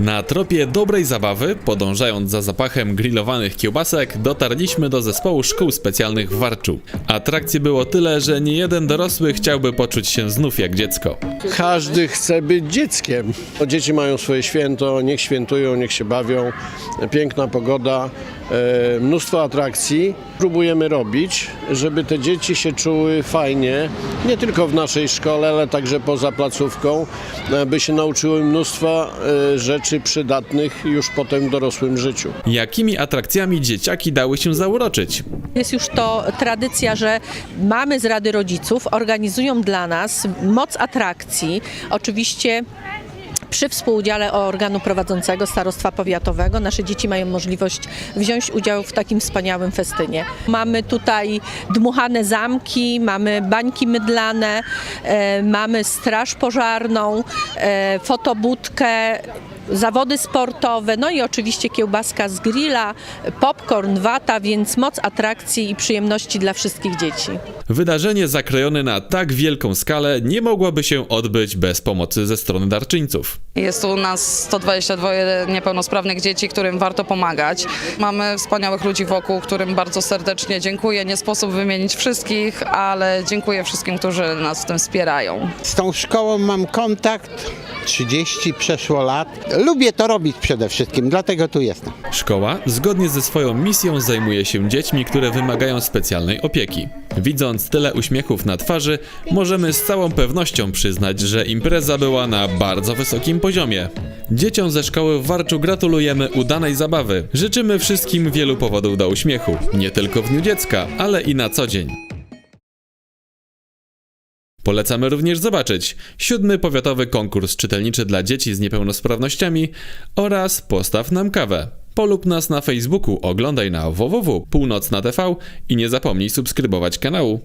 Na tropie dobrej zabawy, podążając za zapachem grillowanych kiełbasek, dotarliśmy do zespołu szkół specjalnych w Warczu. Atrakcji było tyle, że nie jeden dorosły chciałby poczuć się znów jak dziecko. Każdy chce być dzieckiem. Dzieci mają swoje święto, niech świętują, niech się bawią. Piękna pogoda, e, mnóstwo atrakcji. Próbujemy robić, żeby te dzieci się czuły fajnie, nie tylko w naszej szkole, ale także poza placówką, e, by się nauczyły mnóstwa e, rzeczy przydatnych już potem w dorosłym życiu. Jakimi atrakcjami dzieciaki dały się zauroczyć? Jest już to tradycja, że mamy z Rady Rodziców organizują dla nas moc atrakcji. Oczywiście przy współudziale organu prowadzącego Starostwa Powiatowego nasze dzieci mają możliwość wziąć udział w takim wspaniałym festynie. Mamy tutaj dmuchane zamki, mamy bańki mydlane, e, mamy straż pożarną, e, fotobudkę, zawody sportowe, no i oczywiście kiełbaska z grilla, popcorn, wata, więc moc atrakcji i przyjemności dla wszystkich dzieci. Wydarzenie zakrojone na tak wielką skalę nie mogłoby się odbyć bez pomocy ze strony darczyńców. Jest u nas 122 niepełnosprawnych dzieci, którym warto pomagać. Mamy wspaniałych ludzi wokół, którym bardzo serdecznie dziękuję. Nie sposób wymienić wszystkich, ale dziękuję wszystkim, którzy nas w tym wspierają. Z tą szkołą mam kontakt, 30 przeszło lat. Lubię to robić przede wszystkim, dlatego tu jestem. Szkoła, zgodnie ze swoją misją, zajmuje się dziećmi, które wymagają specjalnej opieki. Widząc tyle uśmiechów na twarzy, możemy z całą pewnością przyznać, że impreza była na bardzo wysokim poziomie. Dzieciom ze szkoły w Warczu gratulujemy udanej zabawy. Życzymy wszystkim wielu powodów do uśmiechu, nie tylko w dniu dziecka, ale i na co dzień. Polecamy również zobaczyć siódmy powiatowy konkurs czytelniczy dla dzieci z niepełnosprawnościami oraz Postaw nam kawę. Polub nas na Facebooku, oglądaj na www.północna.tv i nie zapomnij subskrybować kanału.